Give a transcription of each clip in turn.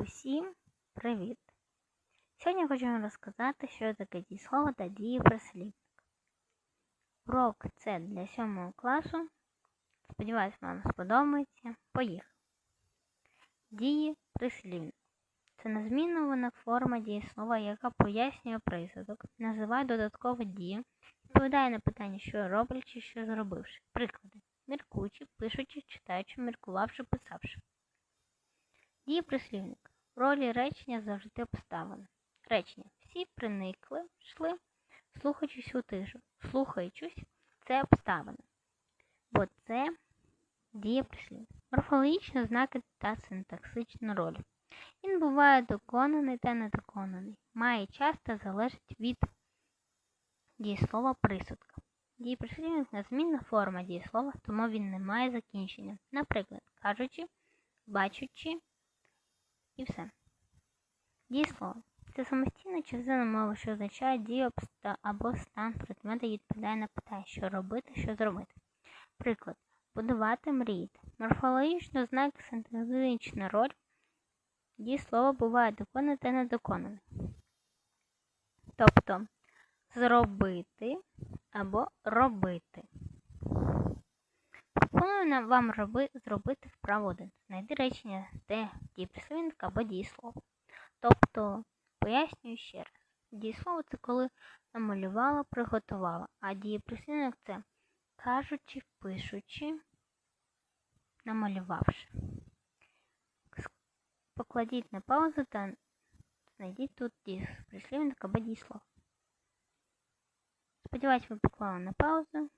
Усім привіт! Сьогодні хочу вам розказати, що таке дієслово та дієприслівник. Урок це для 7 класу. Сподіваюсь, вам сподобається. Поїхали. Дієприслівник. Це незмінна форма дієслова, яка пояснює присудок, називає додаткову дію, відповідає на питання, що роблячи, що зробивши. Приклади. Міркуючи, пишучи, читаючи, міркувавши, писавши. Дієприслівник. Ролі речення завжди обставина. Речення. Всі приникли, йшли, слухаючись у тишу. Слухаючись це обставина. Бо це дієприслівник. Морфологічні знаки та синтаксична роль. Він буває доконаний та недоконаний. Має час та залежить від дієслова присудка. Дієприслівник незмінна форма дієслова, тому він не має закінчення. Наприклад, кажучи, бачучи і все. Дієслово. Це самостійна частина мови, що означає дію або стан предмета відповідає на питання, що робити, що зробити. Приклад. Будувати мріяти. Морфологічно знак синтетична роль. Дієслово буває доконане та недоконане. Тобто зробити або робити. Пропоную вам роби, зробити вправу 1. Знайди речення, де дієприслівник або дієслово. Тобто, пояснюю ще раз. Дієслово це коли намалювала, приготувала, а дієприслівник це кажучи, пишучи, намалювавши. Покладіть на паузу та знайдіть тут дієприслівник або дієслово. Сподіваюсь, ви поклали на паузу.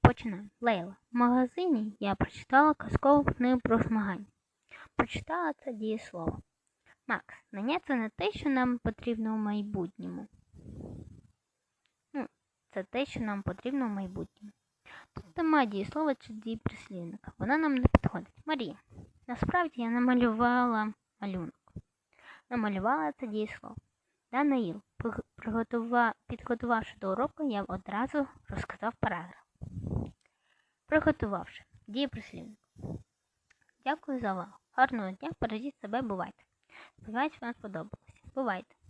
Починаємо. Лейла. В магазині я прочитала казкову книгу про змагання. Прочитала це дієслово. Макс, знання це не те, що нам потрібно у майбутньому. Ну, Це те, що нам потрібно в майбутньому. Тут немає дієслова чи дієприслівника. Вона нам не підходить. Марія. Насправді я намалювала малюнок. Намалювала це дієслово. Даниїл, підготувавши до уроку, я одразу розказав параграф. Приготувавши. Дієприслівник. Дякую за увагу. Гарного дня, бережіть себе, бувайте. Сподіваюсь, вам сподобалося. Бувайте!